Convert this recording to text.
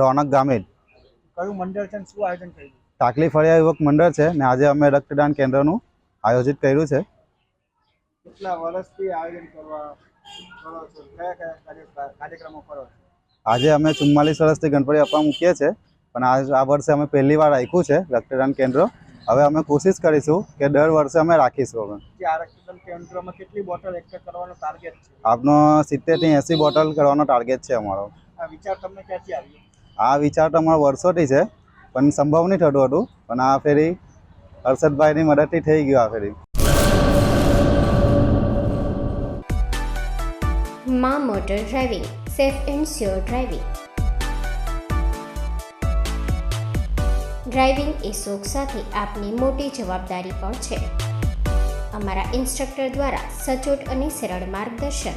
રોનક ગામિત કયું મંડળ છે શું આયોજન કર્યું? ટાકલી ફળિયા યુવક મંડળ છે ને આજે અમે રક્તદાન કેન્દ્રનું આયોજિત કર્યું છે. કેટલા વર્ષથી આયોજન કરવા કરો છો? કયા કયા કાર્યક્રમો કરો છો? આજે અમે ચુમ્માલીસ વર્ષથી ગણપતિ બાપા મૂકીએ છીએ પણ આજ આ વર્ષે અમે પહેલી વાર રાખ્યું છે રક્તદાન કેન્દ્ર. હવે અમે કોશિશ કરીશું કે દર વર્ષે અમે રાખીશું અમે કેટલી બોટલ કરવાનો ટાર્ગેટ છે? આપનો સિત્તેરથી એંસી બોટલ કરવાનો ટાર્ગેટ છે અમારો. વિચાર તમને ક્યાંથી આવ્યો? આ વિચાર તો અમારો વર્ષોથી છે, પણ સંભવ નહીં થતું હતું. પણ આ ફેરી હર્ષદભાઈની મદદથી થઈ ગયું આ ફેરી. મા motor driving, safe and sure driving. Driving એ શોખ સાથે આપની મોટી જવાબદારી પણ છે. અમારા ઇન્સ્ટ્રક્ટર દ્વારા સચોટ અને સરળ માર્ગદર્શન.